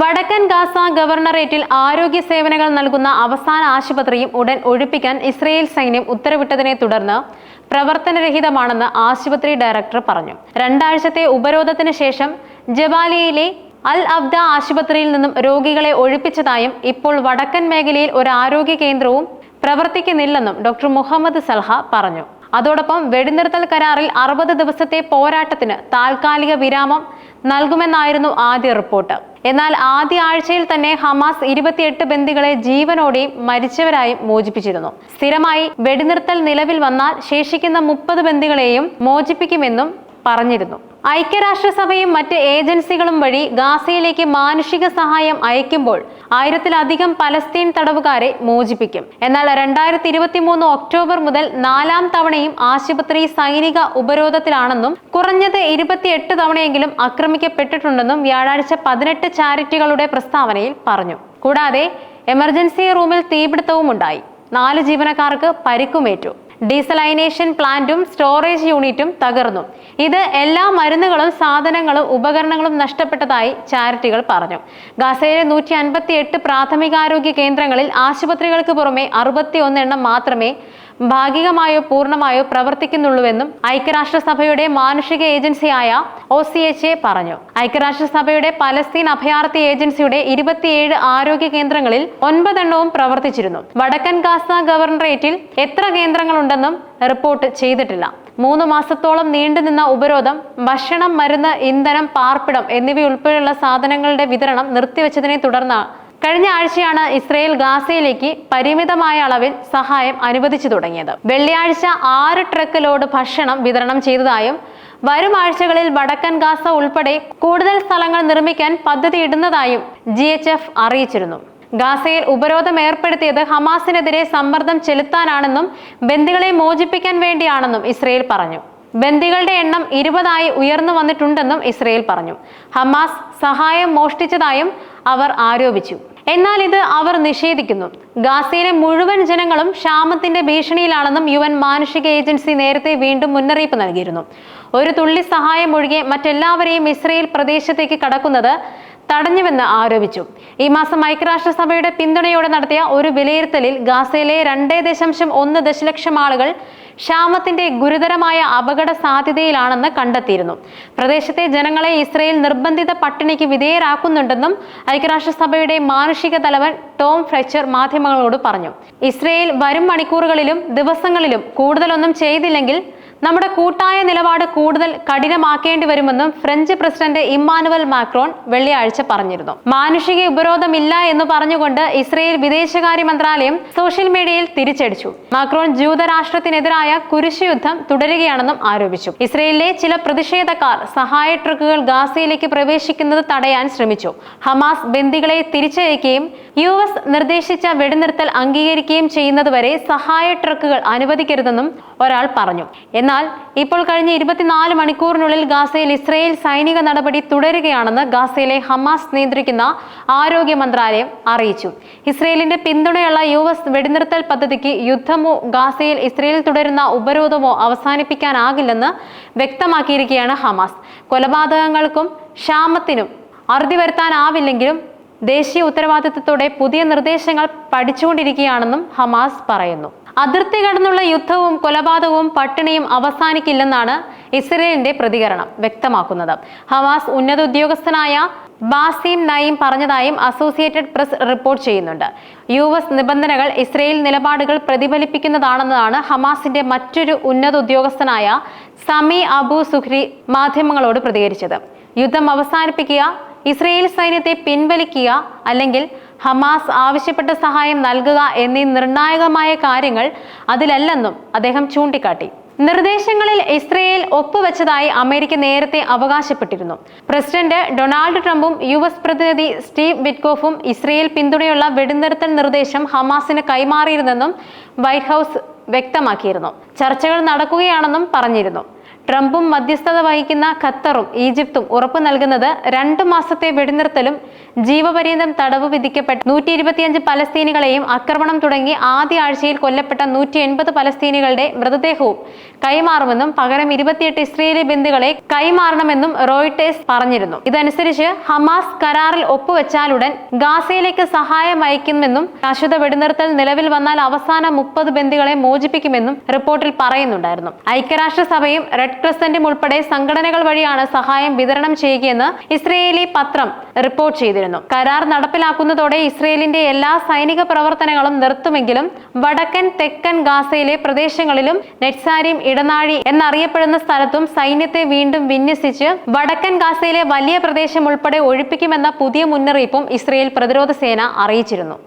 വടക്കൻ ഗാസ ഗവർണറേറ്റിൽ ആരോഗ്യ സേവനങ്ങൾ നൽകുന്ന അവസാന ആശുപത്രിയും ഉടൻ ഒഴിപ്പിക്കാൻ ഇസ്രയേൽ സൈന്യം ഉത്തരവിട്ടതിനെ തുടർന്ന് പ്രവർത്തനരഹിതമാണെന്ന് ആശുപത്രി ഡയറക്ടർ പറഞ്ഞു. രണ്ടാഴ്ചത്തെ ഉപരോധത്തിന് ശേഷം ജബാലിയയിലെ അൽ അബ്ദ ആശുപത്രിയിൽ നിന്നും രോഗികളെ ഒഴിപ്പിച്ചതായും ഇപ്പോൾ വടക്കൻ മേഖലയിൽ ഒരു ആരോഗ്യ കേന്ദ്രവും പ്രവർത്തിക്കുന്നില്ലെന്നും ഡോക്ടർ മുഹമ്മദ് സൽഹ പറഞ്ഞു. അതോടൊപ്പം വെടിനിർത്തൽ കരാറിൽ അറുപത് ദിവസത്തെ പോരാട്ടത്തിന് താൽക്കാലിക വിരാമം നൽകുമെന്നായിരുന്നു ആദ്യ റിപ്പോർട്ട്. എന്നാൽ ആദ്യ ആഴ്ചയിൽ തന്നെ ഹമാസ് ഇരുപത്തിയെട്ട് ബന്ദികളെ ജീവനോടെയും മരിച്ചവരായും മോചിപ്പിച്ചിരുന്നു. സ്ഥിരമായി വെടിനിർത്തൽ നിലവിൽ വന്നാൽ ശേഷിക്കുന്ന മുപ്പത് ബന്ദികളെയും മോചിപ്പിക്കുമെന്നും പറഞ്ഞിരുന്നു. ഐക്യരാഷ്ട്രസഭയും മറ്റ് ഏജൻസികളും വഴി ഗാസയിലേക്ക് മാനുഷിക സഹായം അയക്കുമ്പോൾ ആയിരത്തിലധികം പലസ്തീൻ തടവുകാരെ മോചിപ്പിക്കും. എന്നാൽ രണ്ടായിരത്തി ഇരുപത്തി മൂന്ന് ഒക്ടോബർ മുതൽ നാലാം തവണയും ആശുപത്രി സൈനിക ഉപരോധത്തിലാണെന്നും കുറഞ്ഞത് ഇരുപത്തിയെട്ട് തവണയെങ്കിലും ആക്രമിക്കപ്പെട്ടിട്ടുണ്ടെന്നും വ്യാഴാഴ്ച പതിനെട്ട് ചാരിറ്റികളുടെ പ്രസ്താവനയിൽ പറഞ്ഞു. കൂടാതെ എമർജൻസി റൂമിൽ തീപിടുത്തവും ഉണ്ടായി നാല് ജീവനക്കാർക്ക് പരിക്കുമേറ്റു. ഡീസലൈനേഷൻ പ്ലാന്റും സ്റ്റോറേജ് യൂണിറ്റും തകർന്നു. ഇത് എല്ലാ മരുന്നുകളും സാധനങ്ങളും ഉപകരണങ്ങളും നഷ്ടപ്പെട്ടതായി ചാരിറ്റികൾ പറഞ്ഞു. ഗസയിലെ നൂറ്റി അൻപത്തി എട്ട് പ്രാഥമികാരോഗ്യ കേന്ദ്രങ്ങളിൽ ആശുപത്രികൾക്ക് പുറമെ അറുപത്തി എണ്ണം മാത്രമേ ഭാഗികമായോ പൂർണമായോ പ്രവർത്തിക്കുന്നുള്ളൂവെന്നും ഐക്യരാഷ്ട്രസഭയുടെ മാനുഷിക ഏജൻസിയായ ഒ സി എച്ച് എ പറഞ്ഞു. ഐക്യരാഷ്ട്രസഭയുടെ പലസ്തീൻ അഭയാർത്ഥി ഏജൻസിയുടെ ഇരുപത്തിയേഴ് ആരോഗ്യ കേന്ദ്രങ്ങളിൽ ഒൻപതെണ്ണവും പ്രവർത്തിച്ചിരുന്നു. വടക്കൻ ഗാസ ഗവർണറേറ്റിൽ എത്ര കേന്ദ്രങ്ങളുണ്ടെന്നും റിപ്പോർട്ട് ചെയ്തിട്ടില്ല. മൂന്ന് മാസത്തോളം നീണ്ടുനിന്ന ഉപരോധം ഭക്ഷണം മരുന്ന് ഇന്ധനം പാർപ്പിടം എന്നിവയുൾപ്പെടെയുള്ള സാധനങ്ങളുടെ വിതരണം നിർത്തിവെച്ചതിനെ തുടർന്ന് കഴിഞ്ഞ ആഴ്ചയാണ് ഇസ്രയേൽ ഗാസയിലേക്ക് പരിമിതമായ അളവിൽ സഹായം അനുവദിച്ചു തുടങ്ങിയത്. വെള്ളിയാഴ്ച ആറ് ട്രക്ക് ലോഡ് ഭക്ഷണം വിതരണം ചെയ്തതായും വരും ആഴ്ചകളിൽ വടക്കൻ ഗാസ ഉൾപ്പെടെ കൂടുതൽ സ്ഥലങ്ങൾ നിർമ്മിക്കാൻ പദ്ധതി ഇടുന്നതായും ജി അറിയിച്ചിരുന്നു. ഗാസയിൽ ഉപരോധം ഏർപ്പെടുത്തിയത് ഹമാസിനെതിരെ സമ്മർദ്ദം ചെലുത്താനാണെന്നും ബന്ദികളെ മോചിപ്പിക്കാൻ വേണ്ടിയാണെന്നും ഇസ്രയേൽ പറഞ്ഞു. ബന്ദികളുടെ എണ്ണം ഇരുപതായി ഉയർന്നു വന്നിട്ടുണ്ടെന്നും ഇസ്രയേൽ പറഞ്ഞു. ഹമാസ് സഹായം മോഷ്ടിച്ചതായും അവർ ആരോപിച്ചു. എന്നാൽ ഇത് അവർ നിഷേധിക്കുന്നു. ഗാസയിലെ മുഴുവൻ ജനങ്ങളും ക്ഷാമത്തിന്റെ ഭീഷണിയിലാണെന്നും യു എൻ മാനുഷിക ഏജൻസി നേരത്തെ വീണ്ടും മുന്നറിയിപ്പ് നൽകിയിരുന്നു. ഒരു തുള്ളി സഹായം ഒഴികെ മറ്റെല്ലാവരെയും ഇസ്രയേൽ പ്രദേശത്തേക്ക് കടക്കുന്നത് തടഞ്ഞുവെന്ന് ആരോപിച്ചു. ഈ മാസം ഐക്യരാഷ്ട്രസഭയുടെ പിന്തുണയോടെ നടത്തിയ ഒരു വിലയിരുത്തലിൽ ഗാസയിലെ രണ്ടേ ദശാംശം ഒന്ന് ദശലക്ഷം ആളുകൾ ക്ഷാമത്തിന്റെ ഗുരുതരമായ അപകട സാധ്യതയിലാണെന്ന് കണ്ടെത്തിയിരുന്നു. പ്രദേശത്തെ ജനങ്ങളെ ഇസ്രയേൽ നിർബന്ധിത പട്ടിണിക്ക് വിധേയരാക്കുന്നുണ്ടെന്നും ഐക്യരാഷ്ട്രസഭയുടെ മാനുഷിക തലവൻ ടോം ഫ്രെച്ചർ മാധ്യമങ്ങളോട് പറഞ്ഞു. ഇസ്രയേൽ വരും മണിക്കൂറുകളിലും ദിവസങ്ങളിലും കൂടുതലൊന്നും ചെയ്തില്ലെങ്കിൽ നമ്മുടെ കൂട്ടായ നിലപാട് കൂടുതൽ കഠിനമാക്കേണ്ടി വരുമെന്നും ഫ്രഞ്ച് പ്രസിഡന്റ് ഇമ്മാനുവൽ മാക്രോൺ വെള്ളിയാഴ്ച പറഞ്ഞിരുന്നു. മാനുഷിക ഉപരോധമില്ല എന്ന് പറഞ്ഞുകൊണ്ട് ഇസ്രയേൽ വിദേശകാര്യ മന്ത്രാലയം സോഷ്യൽ മീഡിയയിൽ തിരിച്ചടിച്ചു. മാക്രോൺ ജൂതരാഷ്ട്രത്തിനെതിരായ കുരിശുയുദ്ധം തുടരുകയാണെന്നും ആരോപിച്ചു. ഇസ്രയേലിലെ ചില പ്രതിഷേധക്കാർ സഹായ ട്രക്കുകൾ ഗാസയിലേക്ക് പ്രവേശിക്കുന്നത് തടയാൻ ശ്രമിച്ചു. ഹമാസ് ബന്ദികളെ തിരിച്ചയക്കുകയും യു എസ് നിർദ്ദേശിച്ച വെടിനിർത്തൽ അംഗീകരിക്കുകയും ചെയ്യുന്നതുവരെ സഹായ ട്രക്കുകൾ അനുവദിക്കരുതെന്നും ഒരാൾ പറഞ്ഞു. എന്നാൽ ഇപ്പോൾ കഴിഞ്ഞ ഇരുപത്തിനാല് മണിക്കൂറിനുള്ളിൽ ഗാസയിൽ ഇസ്രയേൽ സൈനിക നടപടി തുടരുകയാണെന്ന് ഗാസയിലെ ഹമാസ് നിയന്ത്രിക്കുന്ന ആരോഗ്യ മന്ത്രാലയം അറിയിച്ചു. ഇസ്രയേലിന്റെ പിന്തുണയുള്ള യു എസ് വെടിനിർത്തൽ പദ്ധതിക്ക് യുദ്ധമോ ഗാസയിൽ ഇസ്രയേൽ തുടരുന്ന ഉപരോധമോ അവസാനിപ്പിക്കാനാകില്ലെന്ന് വ്യക്തമാക്കിയിരിക്കുകയാണ് ഹമാസ്. കൊലപാതകങ്ങൾക്കും ക്ഷാമത്തിനും അറുതി വരുത്താനാവില്ലെങ്കിലും ദേശീയ ഉത്തരവാദിത്തത്തോടെ പുതിയ നിർദ്ദേശങ്ങൾ പഠിച്ചുകൊണ്ടിരിക്കുകയാണെന്നും ഹമാസ് പറയുന്നു. അതിർത്തി കടന്നുള്ള യുദ്ധവും കൊലപാതകവും പട്ടിണിയും അവസാനിക്കില്ലെന്നാണ് ഇസ്രയേലിന്റെ പ്രതികരണം വ്യക്തമാക്കുന്നത്. ഹമാസ് ഉന്നത ഉദ്യോഗസ്ഥനായ ബാസിം നയീം പറഞ്ഞതായും അസോസിയേറ്റഡ് പ്രസ് റിപ്പോർട്ട് ചെയ്യുന്നുണ്ട്. യു എസ് നിബന്ധനകൾ ഇസ്രയേൽ നിലപാടുകൾ പ്രതിഫലിപ്പിക്കുന്നതാണെന്നതാണ് ഹമാസിന്റെ മറ്റൊരു ഉന്നത ഉദ്യോഗസ്ഥനായ സമി അബു സുഖ്രി മാധ്യമങ്ങളോട് പ്രതികരിച്ചത്. യുദ്ധം അവസാനിപ്പിക്കുക ഇസ്രയേൽ സൈന്യത്തെ പിൻവലിക്കുക അല്ലെങ്കിൽ ഹമാസ് ആവശ്യപ്പെട്ട സഹായം നൽകുക എന്നീ നിർണായകമായ കാര്യങ്ങൾ അതിലല്ലെന്നും അദ്ദേഹം ചൂണ്ടിക്കാട്ടി. നിർദ്ദേശങ്ങളിൽ ഇസ്രയേൽ ഒപ്പുവെച്ചതായി അമേരിക്ക നേരത്തെ അവകാശപ്പെട്ടിരുന്നു. പ്രസിഡന്റ് ഡൊണാൾഡ് ട്രംപും യു എസ് പ്രതിനിധി സ്റ്റീവ് വിറ്റ്കോഫും ഇസ്രയേൽ പിന്തുണയുള്ള വെടിനിർത്തൽ നിർദ്ദേശം ഹമാസിന് കൈമാറിയിരുന്നെന്നും വൈറ്റ് ഹൗസ് വ്യക്തമാക്കിയിരുന്നു. ചർച്ചകൾ നടക്കുകയാണെന്നും പറഞ്ഞിരുന്നു. ട്രംപും മധ്യസ്ഥത വഹിക്കുന്ന ഖത്തറും ഈജിപ്തും ഉറപ്പു നൽകുന്നത് രണ്ടു മാസത്തെ വെടിനിർത്തലും ജീവപര്യന്തം തടവ് വിധിക്കപ്പെട്ട നൂറ്റി ഇരുപത്തിയഞ്ച് പലസ്തീനികളെയും ആക്രമണം തുടങ്ങി ആദ്യ ആഴ്ചയിൽ കൊല്ലപ്പെട്ട നൂറ്റി എൺപത് പലസ്തീനികളുടെ മൃതദേഹവും കൈമാറുമെന്നും പകരം ഇരുപത്തിയെട്ട് ഇസ്രയേലി ബന്ധുക്കളെ കൈമാറണമെന്നും റോയിട്ടേഴ്സ് പറഞ്ഞിരുന്നു. ഇതനുസരിച്ച് ഹമാസ് കരാറിൽ ഒപ്പുവെച്ചാലുടൻ ഗാസയിലേക്ക് സഹായം അയക്കുമെന്നും ശാശ്വത വെടിനിർത്തൽ നിലവിൽ വന്നാൽ അവസാന മുപ്പത് ബന്ധുക്കളെ മോചിപ്പിക്കുമെന്നും റിപ്പോർട്ടിൽ പറയുന്നുണ്ടായിരുന്നു. ഐക്യരാഷ്ട്രസഭയും റെഡ് ക്രസന്റും ഉൾപ്പെടെ സംഘടനകൾ വഴിയാണ് സഹായം വിതരണം ചെയ്യുകയെന്ന് ഇസ്രയേലി പത്രം റിപ്പോർട്ട് ചെയ്തിരുന്നു. കരാർ നടപ്പിലാക്കുന്നതോടെ ഇസ്രയേലിന്റെ എല്ലാ സൈനിക പ്രവർത്തനങ്ങളും നിർത്തുമെങ്കിലും വടക്കൻ തെക്കൻ ഗാസയിലെ പ്രദേശങ്ങളിലും നെറ്റ്സാരിം ഇടനാഴി എന്നറിയപ്പെടുന്ന സ്ഥലത്തും സൈന്യത്തെ വീണ്ടും വിന്യസിച്ച് വടക്കൻ ഗാസയിലെ വലിയ പ്രദേശം ഉൾപ്പെടെ ഒഴിപ്പിക്കുമെന്ന പുതിയ മുന്നറിയിപ്പും ഇസ്രയേൽ പ്രതിരോധ സേന അറിയിച്ചിരുന്നു.